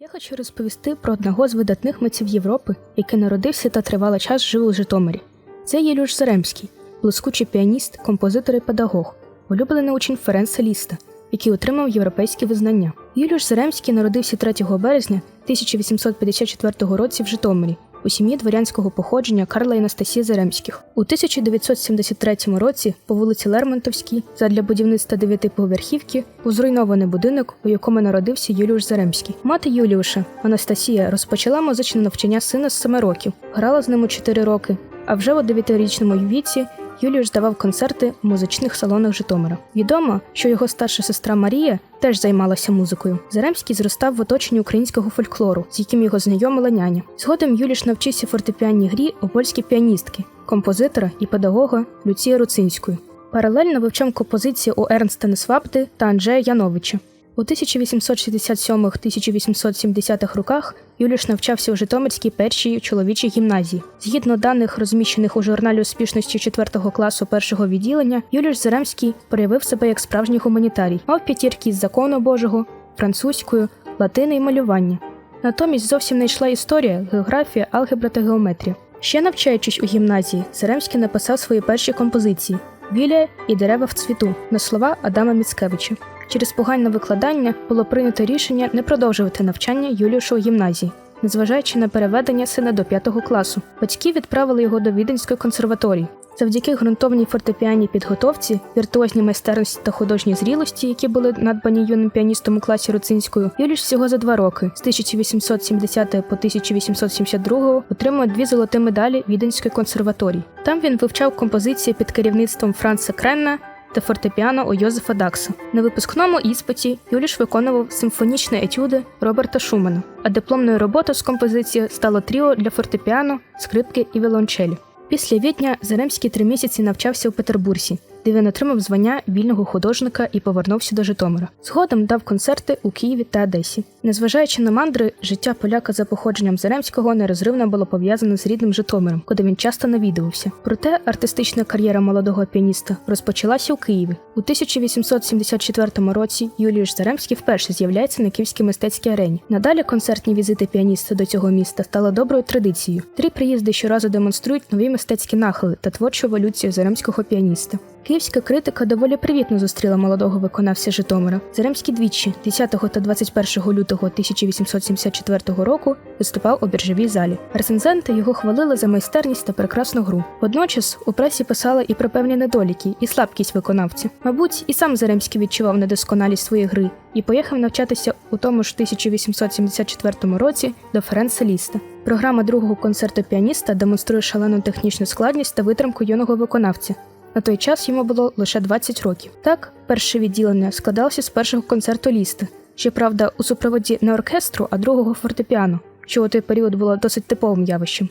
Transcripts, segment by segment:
Я хочу розповісти про одного з видатних митців Європи, який народився та тривалий час жив у Житомирі. Це Єлюш Заремський, блискучий піаніст, композитор і педагог, улюблений учень Ференса Ліста, який отримав європейські визнання. Юліш Заремський народився 3 березня 1854 році в Житомирі у сім'ї дворянського походження Карла і Анастасії Заремських. У 1973 році по вулиці Лермонтовській задля будівництва дев'ятиповерхівки був зруйнований будинок, у якому народився Юліуш Заремський. Мати Юліуша, Анастасія, розпочала музичне навчання сина з 7 років, грала з ним у 4 роки, а вже у 9-річному віці Юліуш давав концерти в музичних салонах Житомира. Відомо, що його старша сестра Марія теж займалася музикою. Заремський зростав в оточенні українського фольклору, з яким його знайомила няня. Згодом Юліш навчився фортепіанній грі у польській піаністки, композитора і педагога Люції Руцинської. Паралельно вивчав композиції у Ернста Несвабди та Анджея Яновича. У 1867-1870 роках Юліш навчався у Житомирській першій чоловічій гімназії. Згідно даних, розміщених у журналі успішності 4 класу першого відділення, Юліш Заремський проявив себе як справжній гуманітарій, мав п'ятірки з закону Божого, французькою, латини і малювання. Натомість зовсім не йшла історія, географія, алгебра та геометрія. Ще навчаючись у гімназії, Заремський написав свої перші композиції Біля і дерева в цвіту на слова Адама Міцкевича. Через погане викладання було прийнято рішення не продовжувати навчання Юліушу у гімназії, незважаючи на переведення сина до п'ятого класу. Батьки відправили його до Віденської консерваторії. Завдяки ґрунтовній фортепіанній підготовці, віртуозній майстерності та художній зрілості, які були надбані юним піаністом у класі Руцинською, Юліш всього за два роки з 1870 по 1872 отримав дві золоті медалі Віденської консерваторії. Там він вивчав композиції під керівництвом Франца Кренна та фортепіано у Йозефа Дакса. На випускному іспиті Юліш виконував симфонічні етюди Роберта Шумана, а дипломною роботою з композиції стало тріо для фортепіано, скрипки і віолончелі. Після Відня Заремський три місяці навчався у Петербурзі, де він отримав звання вільного художника і повернувся до Житомира. Згодом дав концерти у Києві та Одесі. Незважаючи на мандри, життя поляка за походженням Заремського нерозривно було пов'язане з рідним Житомиром, куди він часто навідувався. Проте артистична кар'єра молодого піаніста розпочалася у Києві. У 1874 році Юліуш Заремський вперше з'являється на київській мистецькій арені. Надалі концертні візити піаніста до цього міста стали доброю традицією. Три приїзди щоразу демонструють нові мистецькі нахили та творчу еволюцію заремського піаніста. Київська критика доволі привітно зустріла молодого виконавця Житомира. Заремський двічі, 10 та 21 лютого 1874 року, виступав у біржовій залі. Рецензенти його хвалили за майстерність та прекрасну гру. Водночас у пресі писали і про певні недоліки, і слабкість виконавця. Мабуть, і сам Заремський відчував недосконалість своєї гри і поїхав навчатися у тому ж 1874 році до Ференса Ліста. Програма другого концерту піаніста демонструє шалену технічну складність та витримку юного виконавця. На той час йому було лише 20 років. Так, перше відділення складалося з першого концерту ліста, щоправда, у супроводі не оркестру, а другого фортепіано, що у той період було досить типовим явищем.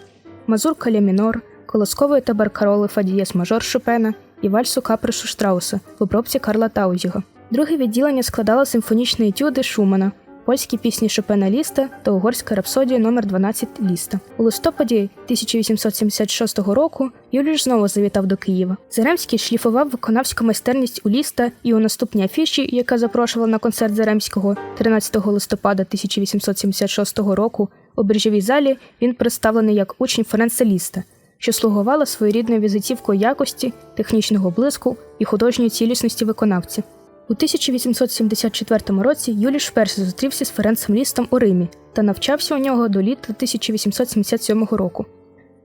Мазурка ля мінор, колоскової та баркароли Фадієс мажор Шопена і вальсу капришу Штрауса в обробці Карла Таузіга. Друге відділення складало симфонічні етюди Шумана, польські пісні Шопена Ліста та угорська рапсодія номер 12 Ліста. У листопаді 1876 року Юліш знову завітав до Києва. Заремський шліфував виконавську майстерність у Ліста і у наступній афіші, яка запрошувала на концерт Заремського 13 листопада 1876 року у біржовій залі, він представлений як учень Ференса Ліста, що слугувала своєрідною візитівкою якості, технічного блиску і художньої цілісності виконавця. У 1874 році Юліш вперше зустрівся з Ференцем Лістом у Римі та навчався у нього до літа 1877 року.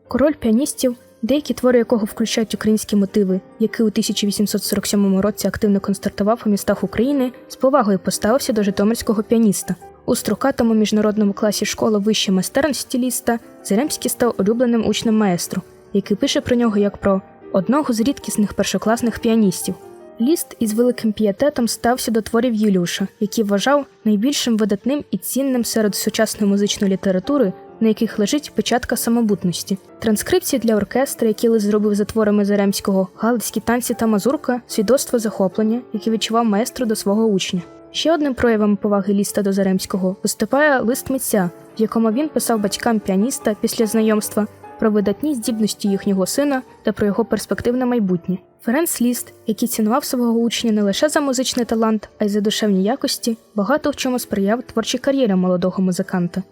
Король піаністів, деякі твори якого включають українські мотиви, який у 1847 році активно концертував у містах України, з повагою поставився до житомирського піаніста. У строкатому міжнародному класі школи вищої майстерності ліста Зеремський став улюбленим учнем маестро, який пише про нього як про одного з рідкісних першокласних піаністів. Ліст із великим пієтетом стався до творів Юліуша, який вважав найбільшим видатним і цінним серед сучасної музичної літератури, на яких лежить печатка самобутності. Транскрипції для оркестра, які Лис зробив за творами Заремського, галицькі танці та мазурка, свідоцтво захоплення, яке відчував маестро до свого учня. Ще одним проявом поваги ліста до Заремського виступає лист митця, в якому він писав батькам піаніста після знайомства про видатні здібності їхнього сина та про його перспективне майбутнє. Ференц Ліст, який цінував свого учня не лише за музичний талант, а й за душевні якості, багато в чому сприяв творчій кар'єрі молодого музиканта.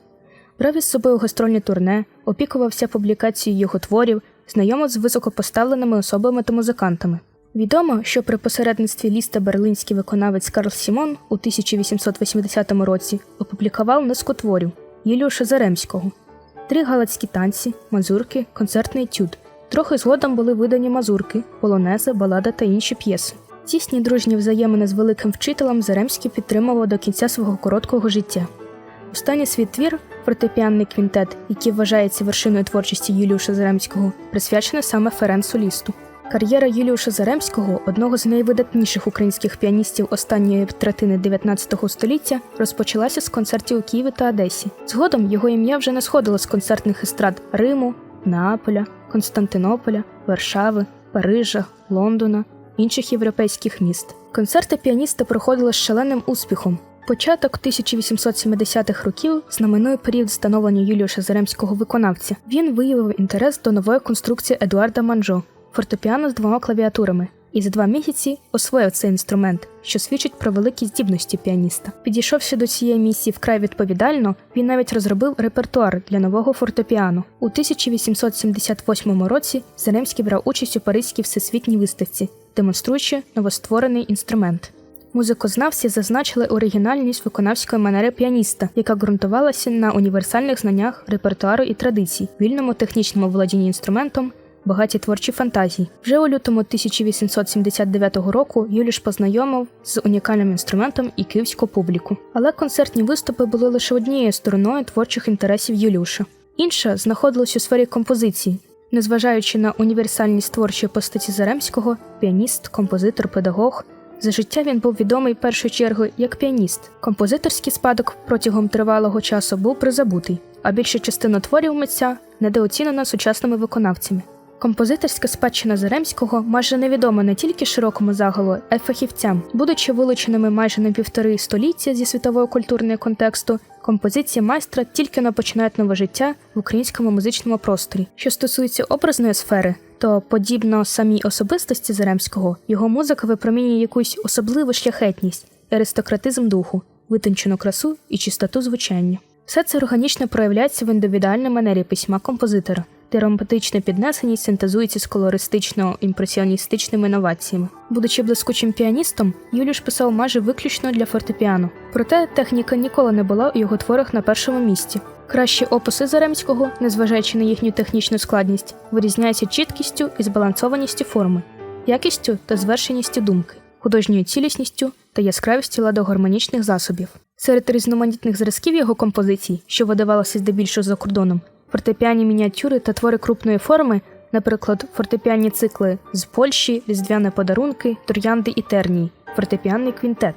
Брав із собою гастрольні турне, опікувався публікацією його творів, знайомив з високопоставленими особами та музикантами. Відомо, що при посередництві ліста берлинський виконавець Карл Сімон у 1880 році опублікував низку творів Єлюша Заремського, три галицькі танці, мазурки, концертний етюд. Трохи згодом були видані мазурки, полонези, балада та інші п'єси. Тісні дружні взаємини з великим вчителем Заремський підтримував до кінця свого короткого життя. Останній свій твір, фортепіанний квінтет, який вважається вершиною творчості Юліуша Заремського, присвячений саме Ференцу Лісту. Кар'єра Юліуша Заремського, одного з найвидатніших українських піаністів останньої третини 19 століття, розпочалася з концертів у Києві та Одесі. Згодом його ім'я вже не сходило з концертних естрад Риму, Неаполя, Константинополя, Варшави, Парижа, Лондона, інших європейських міст. Концерти піаніста проходили з шаленим успіхом. Початок 1870-х років знаменує період становлення Юліуша Заремського виконавця. Він виявив інтерес до нової конструкції Едуарда Манжо фортепіано з двома клавіатурами, і за два місяці освоїв цей інструмент, що свідчить про великі здібності піаніста. Підійшовши до цієї місії вкрай відповідально, він навіть розробив репертуар для нового фортепіано. У 1878 році Заремський брав участь у Паризькій всесвітній виставці, демонструючи новостворений інструмент. Музикознавці зазначили оригінальність виконавської манери піаніста, яка ґрунтувалася на універсальних знаннях репертуару і традицій, вільному технічному володінні інструментом, багаті творчі фантазії. Вже у лютому 1879 року Юліш познайомив з унікальним інструментом і київську публіку. Але концертні виступи були лише однією стороною творчих інтересів Юлюша. Інша знаходилась у сфері композиції. Незважаючи на універсальність творчої постаті Заремського, піаніст, композитор, педагог. За життя він був відомий першою чергою як піаніст. Композиторський спадок протягом тривалого часу був призабутий, а більша частина творів митця недооцінена сучасними виконавцями. Композиторська спадщина Заремського майже невідома не тільки широкому загалу, а й фахівцям, будучи вилученими майже на півтори століття зі світового культурного контексту. Композиції майстра тільки не починають нове життя в українському музичному просторі. Що стосується образної сфери, то подібно самій особистості Заремського, його музика випромінює якусь особливу шляхетність, аристократизм духу, витончену красу і чистоту звучання. Все це органічно проявляється в індивідуальній манері письма композитора де романтична піднесеність синтезується з колористично-імпресіоністичними інноваціями. Будучи блискучим піаністом, Юліш писав майже виключно для фортепіано. Проте техніка ніколи не була у його творах на першому місці. Кращі описи Заремського, незважаючи на їхню технічну складність, вирізняються чіткістю і збалансованістю форми, якістю та звершеністю думки, художньою цілісністю та яскравістю ладогармонічних засобів. Серед різноманітних зразків його композицій, що видавалося здебільшого за кордоном, фортепіані мініатюри та твори крупної форми, наприклад, фортепіанні цикли з Польщі, різдвяні подарунки, троянди і тернії, фортепіанний квінтет.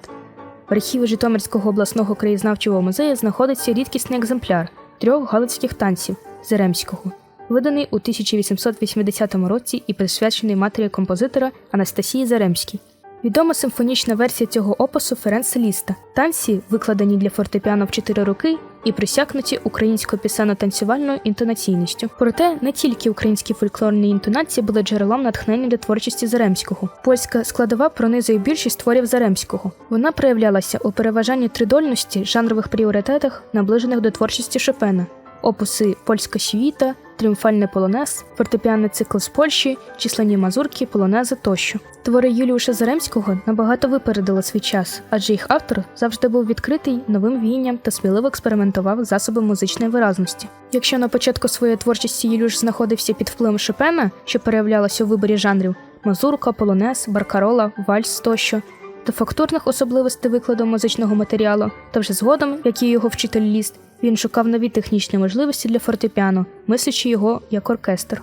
В архіві Житомирського обласного краєзнавчого музею знаходиться рідкісний екземпляр трьох галицьких танців Зеремського, виданий у 1880 році і присвячений матері композитора Анастасії Заремській. Відома симфонічна версія цього опису Ференса Ліста. Танці, викладені для фортепіано в 4 роки, і присякнуті українською пісенно-танцювальною інтонаційністю. Проте не тільки українські фольклорні інтонації були джерелом натхнення для творчості Заремського. Польська складова пронизує більшість творів Заремського. Вона проявлялася у переважанні тридольності, жанрових пріоритетах, наближених до творчості Шопена описи Польська світа, Тріумфальний полонез, фортепіанний цикл з Польщі, численні мазурки, полонези тощо. Твори Юліуша Заремського набагато випередили свій час, адже їх автор завжди був відкритий новим віянням та сміливо експериментував засоби музичної виразності. Якщо на початку своєї творчості Юліуш знаходився під впливом Шопена, що переявлялося у виборі жанрів мазурка, полонез, баркарола, вальс тощо. До фактурних особливостей викладу музичного матеріалу, та вже згодом, як і його вчитель ліст, він шукав нові технічні можливості для фортепіано, мислячи його як оркестр.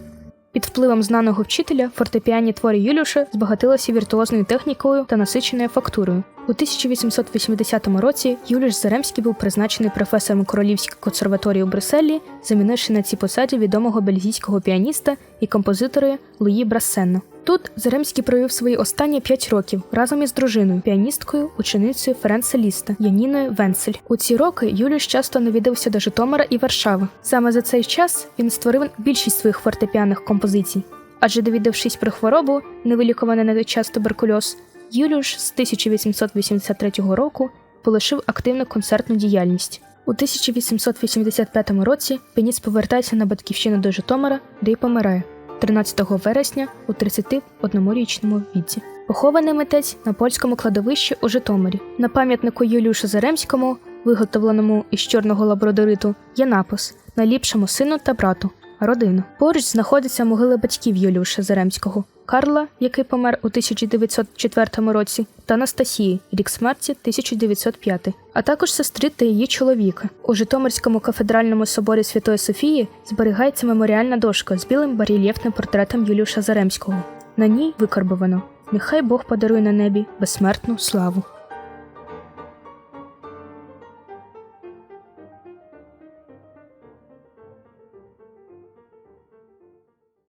Під впливом знаного вчителя фортепіанні твори Юлюша збагатилися віртуозною технікою та насиченою фактурою. У 1880 році Юліш Заремський був призначений професором Королівської консерваторії у Брюсселі, замінивши на цій посаді відомого бельгійського піаніста і композитора Луї Брассена. Тут Заремський провів свої останні п'ять років разом із дружиною, піаністкою, ученицею Ференца Ліста Яніною Венцель. У ці роки Юліуш часто навідався до Житомира і Варшави. Саме за цей час він створив більшість своїх фортепіаних композицій. Адже довідавшись про хворобу, невилікуваний на той час туберкульоз, Юліуш з 1883 року полишив активну концертну діяльність. У 1885 році піаніст повертається на батьківщину до Житомира, де й помирає 13 вересня у 31-річному віці. Похований митець на польському кладовищі у Житомирі. На пам'ятнику Юліушу Заремському, виготовленому із чорного лабрадориту, є напис найліпшому сину та брату, родину. Поруч знаходяться могили батьків Юліуша Заремського. Карла, який помер у 1904 році, та Анастасії, рік смерті 1905, а також сестри та її чоловіка. У Житомирському кафедральному соборі Святої Софії зберігається меморіальна дошка з білим барельєфним портретом Юліуша Заремського. На ній викарбовано Нехай Бог подарує на небі безсмертну славу.